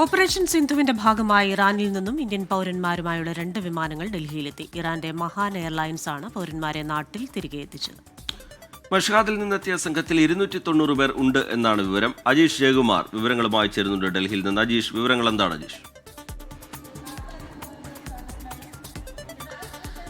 Operation സിന്ധുവിന്റെ ഭാഗമായി ഇറാനിൽ നിന്നും ഇന്ത്യൻ പൗരന്മാരുമായുള്ള രണ്ട് വിമാനങ്ങൾ ഡൽഹിയിലെത്തി. ഇറാന്റെ മഹാൻ എയർലൈൻസ് ആണ് പൗരന്മാരെ നാട്ടിൽ തിരികെ എത്തിച്ചത്. മഷ്ഹാദിൽ നിന്നെത്തിയ സംഘത്തിൽ ഇരുന്നൂറ്റി തൊണ്ണൂറ് പേർ ഉണ്ട് എന്നാണ് വിവരം. അജീഷ് ജയകുമാർ വിവരങ്ങളുമായി ചേരുന്നുണ്ട് ഡൽഹിയിൽ നിന്ന്. അജീഷ് വിവരങ്ങൾ എന്താണ് അജീഷ്?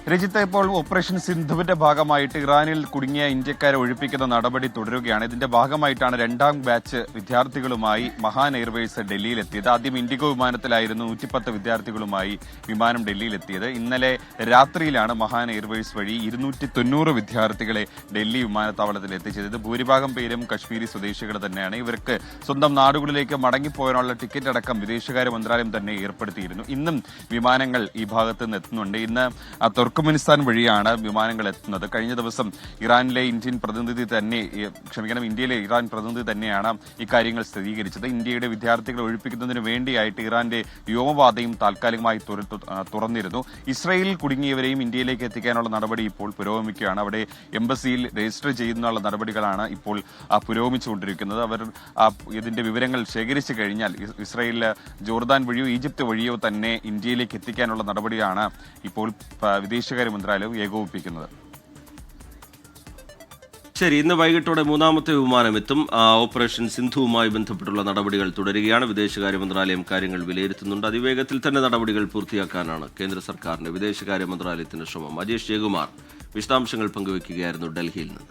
രജിത്ത് ഇപ്പോൾ ഓപ്പറേഷൻ സിന്ധുവിന്റെ ഭാഗമായിട്ട് ഇറാനിൽ കുടുങ്ങിയ ഇന്ത്യക്കാരെ ഒഴിപ്പിക്കുന്ന നടപടി തുടരുകയാണ്. ഇതിന്റെ ഭാഗമായിട്ടാണ് രണ്ടാം ബാച്ച് വിദ്യാർത്ഥികളുമായി മഹാൻ എയർവേസ് ഡൽഹിയിലെത്തിയത്. ആദ്യം ഇൻഡിഗോ വിമാനത്തിലായിരുന്നു നൂറ്റിപ്പത്ത് വിദ്യാർത്ഥികളുമായി വിമാനം ഡൽഹിയിലെത്തിയത്. ഇന്നലെ രാത്രിയിലാണ് മഹാൻ എയർവേസ് വഴി ഇരുന്നൂറ്റി തൊണ്ണൂറ് വിദ്യാർത്ഥികളെ ഡൽഹി വിമാനത്താവളത്തിൽ എത്തിച്ചത്. ഇത് ഭൂരിഭാഗം പേരും കശ്മീരി സ്വദേശികൾ തന്നെയാണ്. ഇവർക്ക് സ്വന്തം നാടുകളിലേക്ക് മടങ്ങിപ്പോകാനുള്ള ടിക്കറ്റ് അടക്കം വിദേശകാര്യ മന്ത്രാലയം തന്നെ ഏർപ്പെടുത്തിയിരുന്നു. ഇന്നും വിമാനങ്ങൾ ഈ ഭാഗത്ത് നിന്ന് എത്തുന്നുണ്ട്. ഇന്ന് തുർക്കുമെനിസ്ഥാൻ വഴിയാണ് വിമാനങ്ങൾ എത്തുന്നത്. കഴിഞ്ഞ ദിവസം ഇറാനിലെ ഇന്ത്യൻ പ്രതിനിധി തന്നെ ക്ഷമിക്കണം ഇന്ത്യയിലെ ഇറാൻ പ്രതിനിധി തന്നെയാണ് ഇക്കാര്യങ്ങൾ സ്ഥിരീകരിച്ചത്. ഇന്ത്യയുടെ വിദ്യാർത്ഥികളെ ഒഴിപ്പിക്കുന്നതിന് വേണ്ടിയായിട്ട് ഇറാന്റെ വ്യോമപാതയും താൽക്കാലികമായി തുറന്നിരുന്നു. ഇസ്രയേലിൽ കുടുങ്ങിയവരെയും ഇന്ത്യയിലേക്ക് എത്തിക്കാനുള്ള നടപടി ഇപ്പോൾ പുരോഗമിക്കുകയാണ്. അവിടെ എംബസിയിൽ രജിസ്റ്റർ ചെയ്യുന്നുള്ള നടപടികളാണ് ഇപ്പോൾ പുരോഗമിച്ചുകൊണ്ടിരിക്കുന്നത്. അവർ ഇതിന്റെ വിവരങ്ങൾ ശേഖരിച്ചു കഴിഞ്ഞാൽ ഇസ് ഇസ്രയേലിൽ ജോർദാൻ വഴിയോ ഈജിപ്ത് വഴിയോ തന്നെ ഇന്ത്യയിലേക്ക് എത്തിക്കാനുള്ള നടപടിയാണ് ഇപ്പോൾ ആ, വിദേശകാര്യ മന്ത്രാലയം ഏകോപിപ്പിക്കുന്നത്. ശരി ഇന്ന് വൈകിട്ടോടെ മൂന്നാമത്തെ വിമാനം എത്തും ഓപ്പറേഷൻ സിന്ധുവുമായി ബന്ധപ്പെട്ടുള്ള നടപടികൾ തുടരുകയാണ്. വിദേശകാര്യ മന്ത്രാലയം കാര്യങ്ങൾ വിലയിരുത്തുന്നുണ്ട്. അതിവേഗത്തിൽ തന്നെ നടപടികൾ പൂർത്തിയാക്കാനാണ് കേന്ദ്ര സർക്കാരിന്റെ വിദേശകാര്യ മന്ത്രാലയത്തിന്റെ ശ്രമം. അജേഷ് ജയകുമാർ വിശദാംശങ്ങൾ പങ്കുവയ്ക്കുകയായിരുന്നു ഡൽഹിയിൽ നിന്ന്.